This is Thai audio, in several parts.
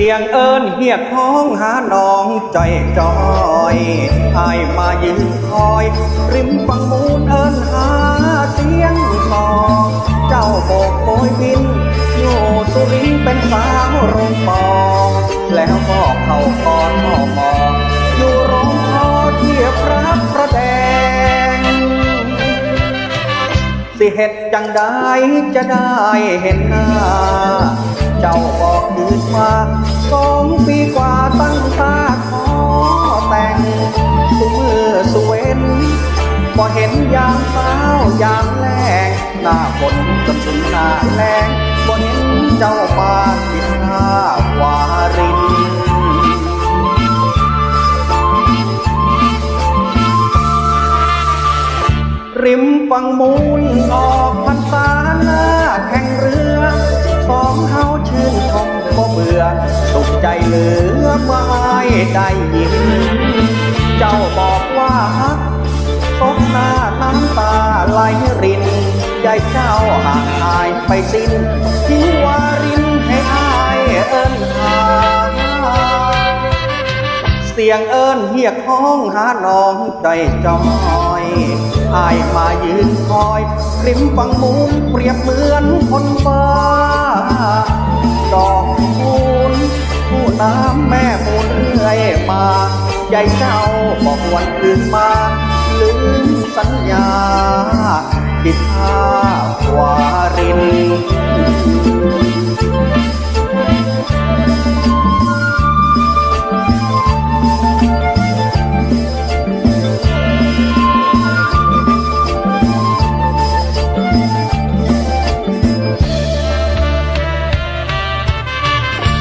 สียงเอิญเฮียกห้องหาน้องใจจอยอายมายืนคอย ริมฝั่งมูลเอิญหาเสียงสองเจ้าโบกโบยบินอยู่สุรินเป็นสาวโรงปอแล้วก็เข้ากอนหมอมออยู่โรงพอเทียบพระประแดง สิเหตุจังใดจะได้เห็นหน้า พอเห็นยามเช้ายามแลงหน้าฝนจนถึงหน้าแรงพอเห็นเจ้ามากินข้าวารินริมฝั่งมูลออกพรรษาหน้าแข่งเรือสองเฮาชื่นชมก็เบื่อสุขใจเหลือเมื่ออายได้ยิน เจ้าบอกว่าฮัก เจ้าห่างหายไปสิ้นทิ้งวารินให้อายเอิ้นหาเสียงเอิญเฮียกห้องหาน้องใจจอยอายมายืนคอยริมฝั่งมูลเปรียบเหมือนคนบ้าดอกมูลผู้น้ำแม่มูลเรื่อยมาใหญ่เจ้าบอกวันคืนมาลืมสัญญา ดิทาวาริน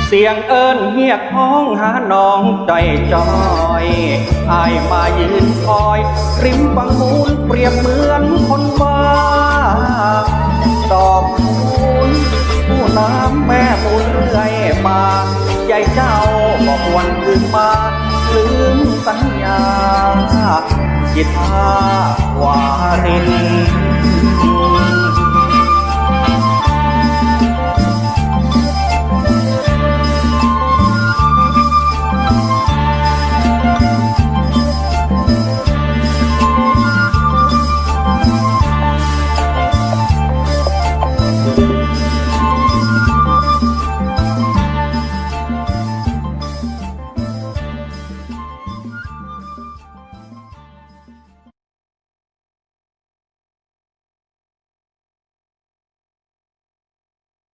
เสียงเอิญเฮียกห้องหาน้องใจจอยอายมายืนคอย ริมฝั่งมู เปรียบเหมือนคนบ้าดอกคูณผู้น้ำแม่มูลเรื่อยมาใหญ่เจ้าบอกวันคืนมาลืมสัญญาจิตาวา